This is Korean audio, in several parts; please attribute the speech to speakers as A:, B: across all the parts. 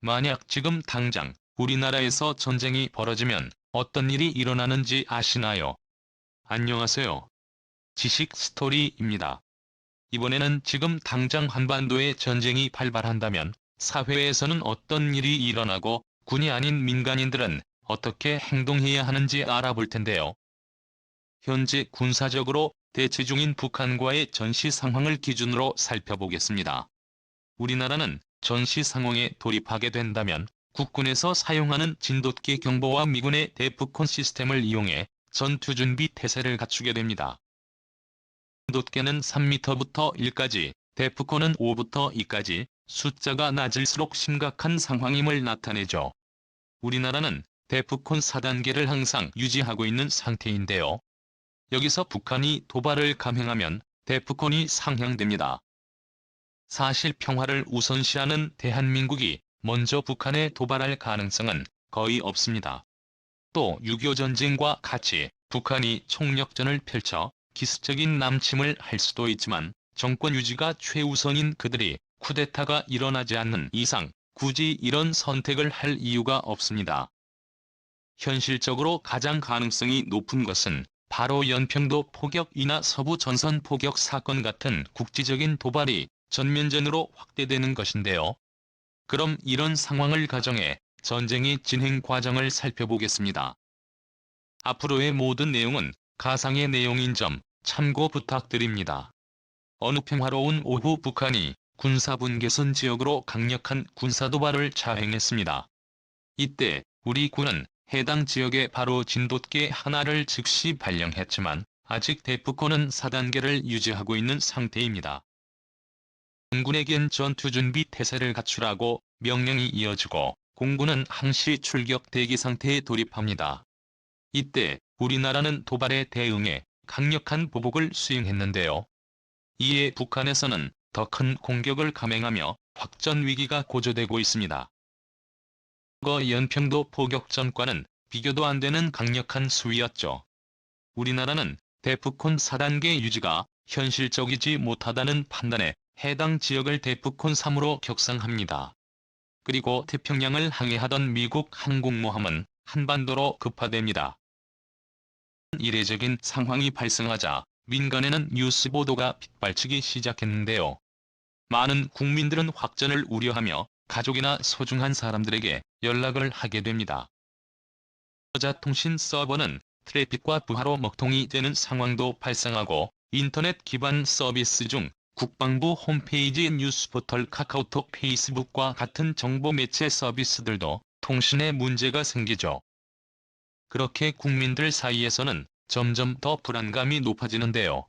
A: 만약 지금 당장 우리나라에서 전쟁이 벌어지면 어떤 일이 일어나는지 아시나요? 안녕하세요. 지식 스토리입니다. 이번에는 지금 당장 한반도에 전쟁이 발발한다면 사회에서는 어떤 일이 일어나고 군이 아닌 민간인들은 어떻게 행동해야 하는지 알아볼 텐데요. 현재 군사적으로 대치 중인 북한과의 전시 상황을 기준으로 살펴보겠습니다. 우리나라는 전시 상황에 돌입하게 된다면 국군에서 사용하는 진돗개 경보와 미군의 대북콘 시스템을 이용해 전투 준비 태세를 갖추게 됩니다. 진돗개는 3m부터 1까지, 대북콘은 5부터 2까지, 숫자가 낮을수록 심각한 상황임을 나타내죠. 우리나라는 대북콘 4단계를 항상 유지하고 있는 상태인데요. 여기서 북한이 도발을 감행하면 대북콘이 상향됩니다. 사실 평화를 우선시하는 대한민국이 먼저 북한에 도발할 가능성은 거의 없습니다. 또 6.25 전쟁과 같이 북한이 총력전을 펼쳐 기습적인 남침을 할 수도 있지만 정권 유지가 최우선인 그들이 쿠데타가 일어나지 않는 이상 굳이 이런 선택을 할 이유가 없습니다. 현실적으로 가장 가능성이 높은 것은 바로 연평도 포격이나 서부 전선 포격 사건 같은 국지적인 도발이 전면전으로 확대되는 것인데요. 그럼 이런 상황을 가정해 전쟁의 진행 과정을 살펴보겠습니다. 앞으로의 모든 내용은 가상의 내용인 점 참고 부탁드립니다. 어느 평화로운 오후 북한이 군사분계선 지역으로 강력한 군사도발을 자행했습니다. 이때 우리 군은 해당 지역에 바로 진돗개 하나를 즉시 발령했지만 아직 대북권은 4단계를 유지하고 있는 상태입니다. 공군에겐 전투 준비 태세를 갖추라고 명령이 이어지고 공군은 항시 출격 대기 상태에 돌입합니다. 이때 우리나라는 도발에 대응해 강력한 보복을 수행했는데요. 이에 북한에서는 더 큰 공격을 감행하며 확전 위기가 고조되고 있습니다. 거 연평도 포격 전과는 비교도 안 되는 강력한 수위였죠. 우리나라는 대북콘 4단계 유지가 현실적이지 못하다는 판단에 해당 지역을 대북콘 3으로 격상합니다. 그리고 태평양을 항해하던 미국 항공모함은 한반도로 급파됩니다. 이례적인 상황이 발생하자 민간에는 뉴스 보도가 빗발치기 시작했는데요. 많은 국민들은 확전을 우려하며 가족이나 소중한 사람들에게 연락을 하게 됩니다. 여자통신 서버는 트래픽과 부하로 먹통이 되는 상황도 발생하고 인터넷 기반 서비스 중 국방부 홈페이지 뉴스포털 카카오톡 페이스북과 같은 정보 매체 서비스들도 통신에 문제가 생기죠. 그렇게 국민들 사이에서는 점점 더 불안감이 높아지는데요.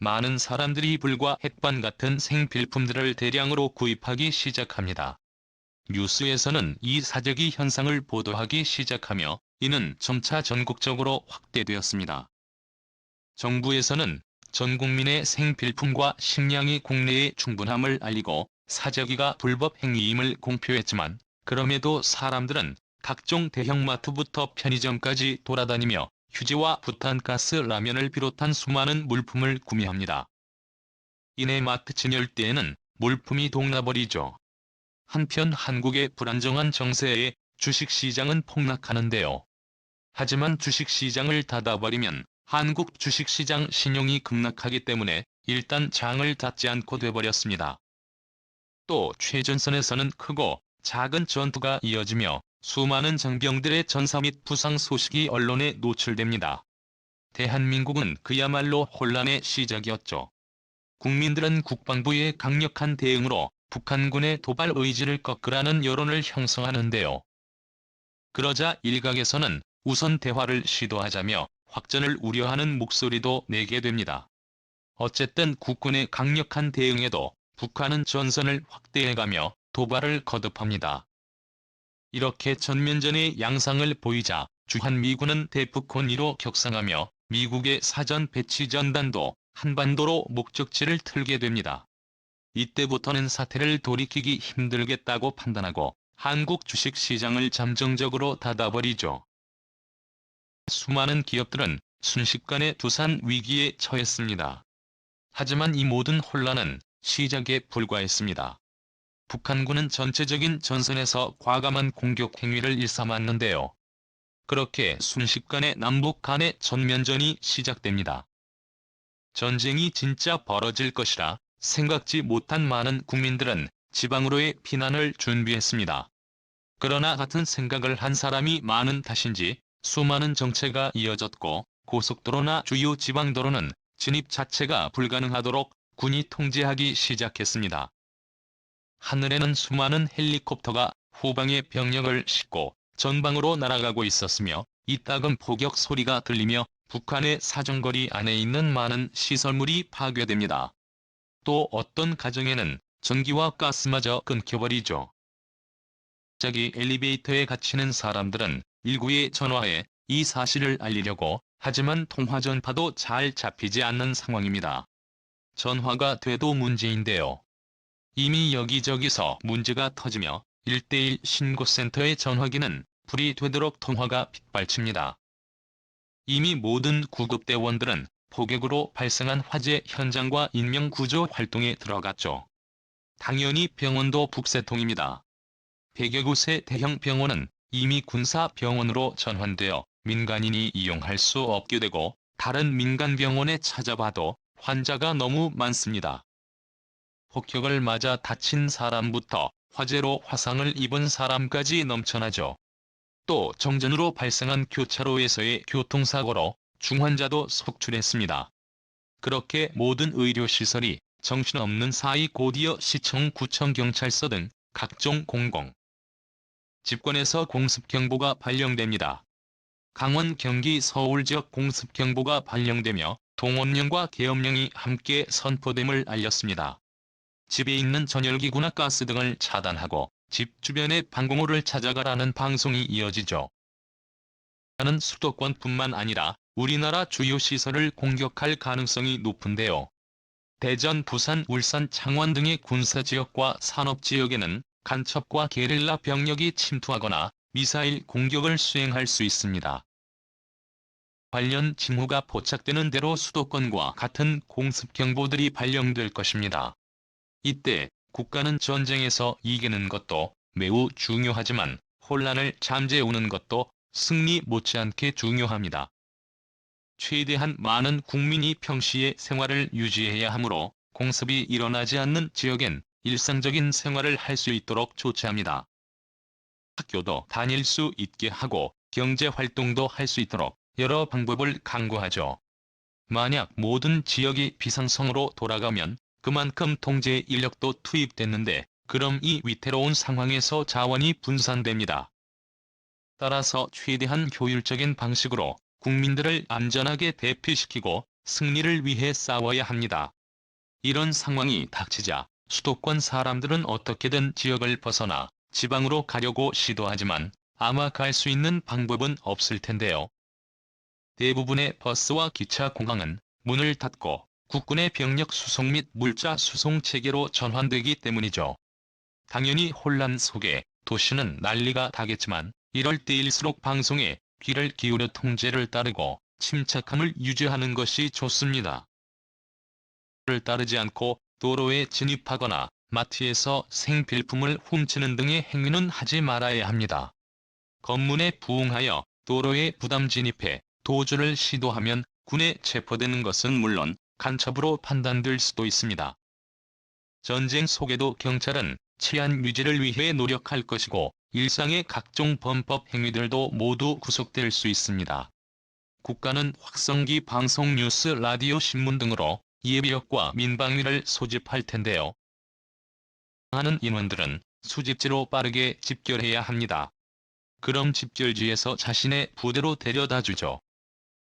A: 많은 사람들이 불과 햇반 같은 생필품들을 대량으로 구입하기 시작합니다. 뉴스에서는 이 사재기 현상을 보도하기 시작하며 이는 점차 전국적으로 확대되었습니다. 정부에서는 전 국민의 생필품과 식량이 국내에 충분함을 알리고 사재기가 불법 행위임을 공표했지만 그럼에도 사람들은 각종 대형마트부터 편의점까지 돌아다니며 휴지와 부탄가스 라면을 비롯한 수많은 물품을 구매합니다. 이내 마트 진열대에는 물품이 동나버리죠. 한편 한국의 불안정한 정세에 주식시장은 폭락하는데요. 하지만 주식시장을 닫아버리면 한국 주식시장 신용이 급락하기 때문에 일단 장을 닫지 않고 돼버렸습니다. 또 최전선에서는 크고 작은 전투가 이어지며 수많은 장병들의 전사 및 부상 소식이 언론에 노출됩니다. 대한민국은 그야말로 혼란의 시작이었죠. 국민들은 국방부의 강력한 대응으로 북한군의 도발 의지를 꺾으라는 여론을 형성하는데요. 그러자 일각에서는 우선 대화를 시도하자며 확전을 우려하는 목소리도 내게 됩니다. 어쨌든 국군의 강력한 대응에도 북한은 전선을 확대해가며 도발을 거듭합니다. 이렇게 전면전의 양상을 보이자 주한미군은 대북콘 2로 격상하며 미국의 사전 배치 전단도 한반도로 목적지를 틀게 됩니다. 이때부터는 사태를 돌이키기 힘들겠다고 판단하고 한국 주식시장을 잠정적으로 닫아버리죠. 수많은 기업들은 순식간에 두산 위기에 처했습니다. 하지만 이 모든 혼란은 시작에 불과했습니다. 북한군은 전체적인 전선에서 과감한 공격 행위를 일삼았는데요. 그렇게 순식간에 남북 간의 전면전이 시작됩니다. 전쟁이 진짜 벌어질 것이라 생각지 못한 많은 국민들은 지방으로의 피난을 준비했습니다. 그러나 같은 생각을 한 사람이 많은 탓인지 수많은 정체가 이어졌고 고속도로나 주요 지방도로는 진입 자체가 불가능하도록 군이 통제하기 시작했습니다. 하늘에는 수많은 헬리콥터가 후방의 병력을 싣고 전방으로 날아가고 있었으며 이따금 포격 소리가 들리며 북한의 사정거리 안에 있는 많은 시설물이 파괴됩니다. 또 어떤 가정에는 전기와 가스마저 끊겨버리죠. 갑자기 엘리베이터에 갇히는 사람들은 1구에 전화해 이 사실을 알리려고 하지만 통화 전파도 잘 잡히지 않는 상황입니다. 전화가 돼도 문제인데요. 이미 여기저기서 문제가 터지며 1대1 신고센터의 전화기는 불이 되도록 통화가 빗발칩니다. 이미 모든 구급대원들은 포격으로 발생한 화재 현장과 인명구조 활동에 들어갔죠. 당연히 병원도 북새통입니다. 100여 곳의 대형 병원은 이미 군사병원으로 전환되어 민간인이 이용할 수 없게 되고 다른 민간 병원에 찾아봐도 환자가 너무 많습니다. 폭격을 맞아 다친 사람부터 화재로 화상을 입은 사람까지 넘쳐나죠. 또 정전으로 발생한 교차로에서의 교통사고로 중환자도 속출했습니다. 그렇게 모든 의료시설이 정신없는 사이 곧이어 시청, 구청, 경찰서 등 각종 공공 집권에서 공습경보가 발령됩니다. 강원, 경기, 서울 지역 공습경보가 발령되며 동원령과 계엄령이 함께 선포됨을 알렸습니다. 집에 있는 전열기구나 가스 등을 차단하고 집 주변의 방공호를 찾아가라는 방송이 이어지죠. 하는 수도권뿐만 아니라 우리나라 주요 시설을 공격할 가능성이 높은데요. 대전, 부산, 울산, 창원 등의 군사지역과 산업지역에는 간첩과 게릴라 병력이 침투하거나 미사일 공격을 수행할 수 있습니다. 관련 징후가 포착되는 대로 수도권과 같은 공습경보들이 발령될 것입니다. 이때 국가는 전쟁에서 이기는 것도 매우 중요하지만 혼란을 잠재우는 것도 승리 못지않게 중요합니다. 최대한 많은 국민이 평시에 생활을 유지해야 하므로 공습이 일어나지 않는 지역엔 일상적인 생활을 할 수 있도록 조치합니다. 학교도 다닐 수 있게 하고 경제활동도 할 수 있도록 여러 방법을 강구하죠. 만약 모든 지역이 비상성으로 돌아가면 그만큼 통제 인력도 투입됐는데 그럼 이 위태로운 상황에서 자원이 분산됩니다. 따라서 최대한 효율적인 방식으로 국민들을 안전하게 대피시키고 승리를 위해 싸워야 합니다. 이런 상황이 닥치자 수도권 사람들은 어떻게든 지역을 벗어나 지방으로 가려고 시도하지만 아마 갈 수 있는 방법은 없을 텐데요. 대부분의 버스와 기차 공항은 문을 닫고 국군의 병력 수송 및 물자 수송 체계로 전환되기 때문이죠. 당연히 혼란 속에 도시는 난리가 나겠지만 이럴 때일수록 방송에 귀를 기울여 통제를 따르고 침착함을 유지하는 것이 좋습니다. 를 따르지 않고 도로에 진입하거나 마트에서 생필품을 훔치는 등의 행위는 하지 말아야 합니다. 검문에 부응하여 도로에 부담 진입해 도주를 시도하면 군에 체포되는 것은 물론 간첩으로 판단될 수도 있습니다. 전쟁 속에도 경찰은 치안 유지를 위해 노력할 것이고 일상의 각종 범법 행위들도 모두 구속될 수 있습니다. 국가는 확성기 방송 뉴스 라디오 신문 등으로 예비역과 민방위를 소집할 텐데요. 하는 인원들은 수집지로 빠르게 집결해야 합니다. 그럼 집결지에서 자신의 부대로 데려다 주죠.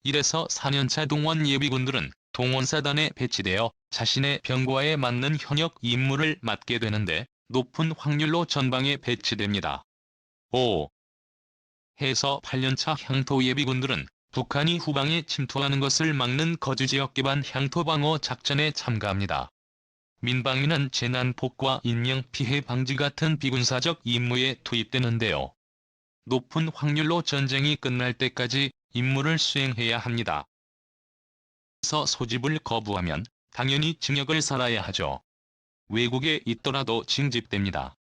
A: 이래서 4년차 동원 예비군들은 동원사단에 배치되어 자신의 병과에 맞는 현역 임무를 맡게 되는데 높은 확률로 전방에 배치됩니다. 5. 해서 8년차 향토 예비군들은 북한이 후방에 침투하는 것을 막는 거주지역 기반 향토방어 작전에 참가합니다. 민방위는 재난폭과 인명피해 방지 같은 비군사적 임무에 투입되는데요. 높은 확률로 전쟁이 끝날 때까지 임무를 수행해야 합니다. 서 소집을 거부하면 당연히 징역을 살아야 하죠. 외국에 있더라도 징집됩니다.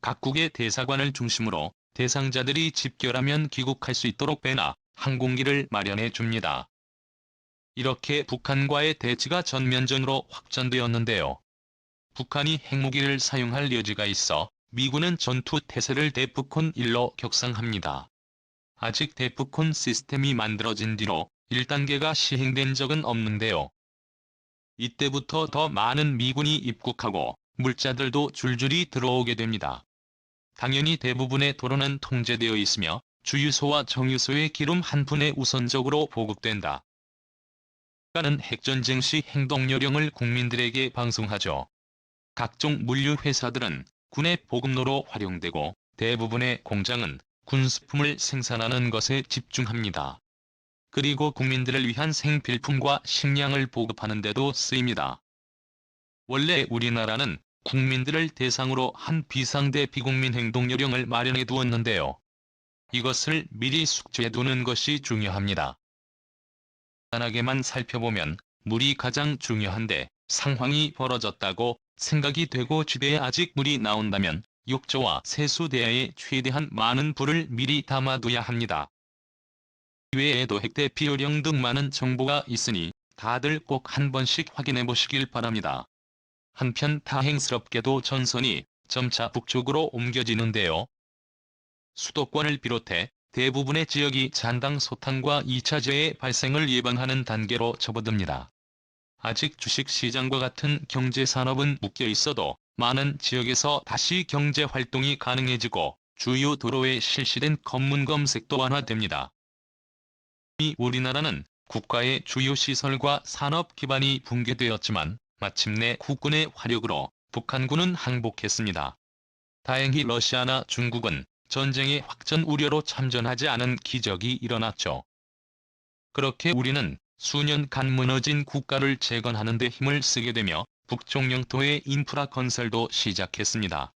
A: 각국의 대사관을 중심으로 대상자들이 집결하면 귀국할 수 있도록 배나 항공기를 마련해 줍니다. 이렇게 북한과의 대치가 전면전으로 확전되었는데요. 북한이 핵무기를 사용할 여지가 있어 미군은 전투 태세를 대북콘 1로 격상합니다. 아직 대북콘 시스템이 만들어진 뒤로 1단계가 시행된 적은 없는데요. 이때부터 더 많은 미군이 입국하고 물자들도 줄줄이 들어오게 됩니다. 당연히 대부분의 도로는 통제되어 있으며 주유소와 정유소의 기름 한 푼에 우선적으로 보급된다. 국가는 핵전쟁 시 행동요령을 국민들에게 방송하죠. 각종 물류 회사들은 군의 보급로로 활용되고 대부분의 공장은 군수품을 생산하는 것에 집중합니다. 그리고 국민들을 위한 생필품과 식량을 보급하는 데도 쓰입니다. 원래 우리나라는 국민들을 대상으로 한 비상대 비국민 행동요령을 마련해 두었는데요. 이것을 미리 숙지해 두는 것이 중요합니다. 간단하게만 살펴보면 물이 가장 중요한데 상황이 벌어졌다고 생각이 되고 지대에 아직 물이 나온다면 욕조와 세수대야에 최대한 많은 불을 미리 담아둬야 합니다. 이외에도 핵대피 요령 등 많은 정보가 있으니 다들 꼭 한 번씩 확인해 보시길 바랍니다. 한편 다행스럽게도 전선이 점차 북쪽으로 옮겨지는데요. 수도권을 비롯해 대부분의 지역이 잔당 소탕과 2차 재해 발생을 예방하는 단계로 접어듭니다. 아직 주식시장과 같은 경제산업은 묶여 있어도 많은 지역에서 다시 경제 활동이 가능해지고 주요 도로에 실시된 검문 검색도 완화됩니다. 이 우리나라는 국가의 주요 시설과 산업 기반이 붕괴되었지만 마침내 국군의 화력으로 북한군은 항복했습니다. 다행히 러시아나 중국은 전쟁의 확전 우려로 참전하지 않은 기적이 일어났죠. 그렇게 우리는 수년간 무너진 국가를 재건하는 데 힘을 쓰게 되며 북쪽 영토의 인프라 건설도 시작했습니다.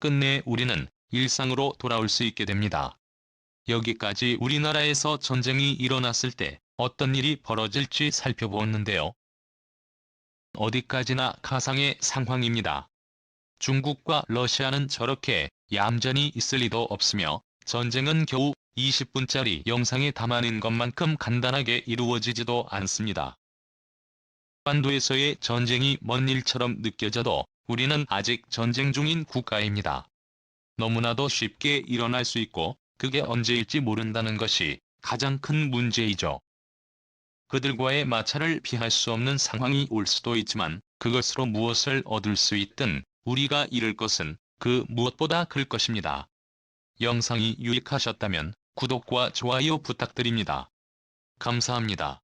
A: 끝내 우리는 일상으로 돌아올 수 있게 됩니다. 여기까지 우리나라에서 전쟁이 일어났을 때 어떤 일이 벌어질지 살펴보았는데요. 어디까지나 가상의 상황입니다. 중국과 러시아는 저렇게 얌전히 있을 리도 없으며 전쟁은 겨우 20분짜리 영상에 담아낸 것만큼 간단하게 이루어지지도 않습니다. 반도에서의 전쟁이 먼 일처럼 느껴져도 우리는 아직 전쟁 중인 국가입니다. 너무나도 쉽게 일어날 수 있고 그게 언제일지 모른다는 것이 가장 큰 문제이죠. 그들과의 마찰을 피할 수 없는 상황이 올 수도 있지만 그것으로 무엇을 얻을 수 있든 우리가 잃을 것은 그 무엇보다 클 것입니다. 영상이 유익하셨다면 구독과 좋아요 부탁드립니다. 감사합니다.